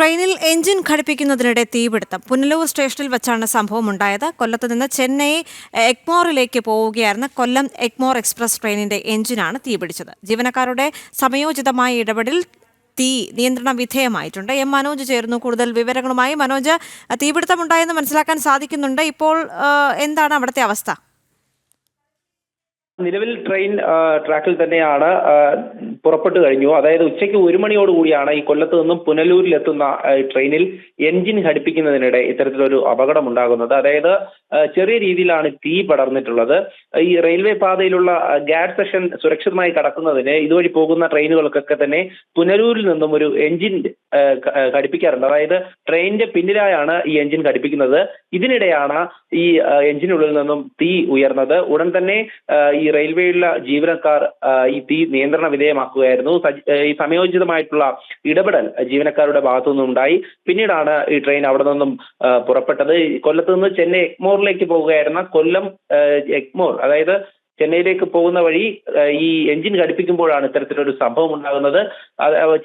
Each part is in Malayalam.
ട്രെയിനിൽ എഞ്ചിൻ ഘടിപ്പിക്കുന്നതിനിടെ തീപിടുത്തം. പുനലൂർ സ്റ്റേഷനിൽ വെച്ചാണ് സംഭവം ഉണ്ടായത് കൊല്ലത്ത് നിന്ന് ചെന്നൈ എഗ്മോറിലേക്ക് പോവുകയായിരുന്ന കൊല്ലം എഗ്മോർ എക്സ്പ്രസ് ട്രെയിനിന്റെ എഞ്ചിനാണ് തീപിടിച്ചത്. ജീവനക്കാരുടെ സമയോചിതമായ ഇടപെടൽ തീ നിയന്ത്രണ വിധേയമായിട്ടുണ്ട്. എം മനോജ് ചേരുന്നു. കൂടുതൽ വിവരങ്ങളുമായി മനോജ് തീപിടുത്തമുണ്ടായെന്ന് മനസ്സിലാക്കാൻ സാധിക്കുന്നുണ്ട്. ഇപ്പോൾ എന്താണ് അവിടുത്തെ അവസ്ഥ? നിലവിൽ ട്രെയിൻ ട്രാക്കിൽ തന്നെയാണ് പുറപ്പെട്ടു കഴിഞ്ഞു. അതായത് ഉച്ചയ്ക്ക് ഒരു മണിയോടുകൂടിയാണ് ഈ കൊല്ലത്ത് നിന്നും പുനലൂരിലെത്തുന്ന ട്രെയിനിൽ എൻജിൻ ഘടിപ്പിക്കുന്നതിനിടെ ഇത്തരത്തിലൊരു അപകടം ഉണ്ടാകുന്നത് അതായത് ചെറിയ രീതിയിലാണ് തീ പടർന്നിട്ടുള്ളത്. ഈ റെയിൽവേ പാതയിലുള്ള ഗ്യാസ് സെഷൻ സുരക്ഷിതമായി കടക്കുന്നതിന് ഇതുവഴി പോകുന്ന ട്രെയിനുകൾക്കൊക്കെ തന്നെ പുനലൂരിൽ നിന്നും ഒരു ആ, ഘടിപ്പിക്കാറുണ്ട്. അതായത് ട്രെയിനിന്റെ പിന്നിലായാണ് ഈ എഞ്ചിൻ ഘടിപ്പിക്കുന്നത്. ഇതിനിടെയാണ് ഈ എഞ്ചിനുള്ളിൽ നിന്നും തീ ഉയർന്നത്. ഉടൻ തന്നെ ഈ റെയിൽവേയിലുള്ള ജീവനക്കാർ ഈ തീ നിയന്ത്രണ വിധേയമാക്കുകയായിരുന്നു. ഈ സമയോചിതമായിട്ടുള്ള ഇടപെടൽ ജീവനക്കാരുടെ ഭാഗത്തു നിന്നുണ്ടായി പിന്നീടാണ് ഈ ട്രെയിൻ അവിടെ നിന്നും പുറപ്പെട്ടത്. കൊല്ലത്ത് നിന്ന് ചെന്നൈ എഗ്മോറിലേക്ക് പോവുകയായിരുന്ന കൊല്ലം എഗ്മോർ അതായത് ചെന്നൈയിലേക്ക് പോകുന്ന വഴി ഈ എഞ്ചിൻ ഘടിപ്പിക്കുമ്പോഴാണ് ഇത്തരത്തിലൊരു സംഭവം ഉണ്ടാകുന്നത്.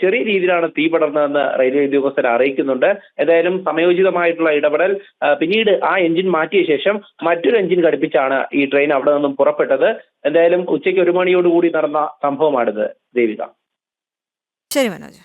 ചെറിയ രീതിയിലാണ് തീ പടർന്നതെന്ന് റെയിൽവേ ഉദ്യോഗസ്ഥർ അറിയിക്കുന്നുണ്ട്. ഏതായാലും സമയോചിതമായിട്ടുള്ള ഇടപെടൽ പിന്നീട് ആ എഞ്ചിൻ മാറ്റിയ ശേഷം മറ്റൊരു എഞ്ചിൻ ഘടിപ്പിച്ചാണ് ഈ ട്രെയിൻ അവിടെ നിന്നും പുറപ്പെട്ടത്. എന്തായാലും ഉച്ചയ്ക്ക് ഒരു മണിയോടുകൂടി നടന്ന സംഭവമാണിത്. ദേവിക. ശരി മനോജ്.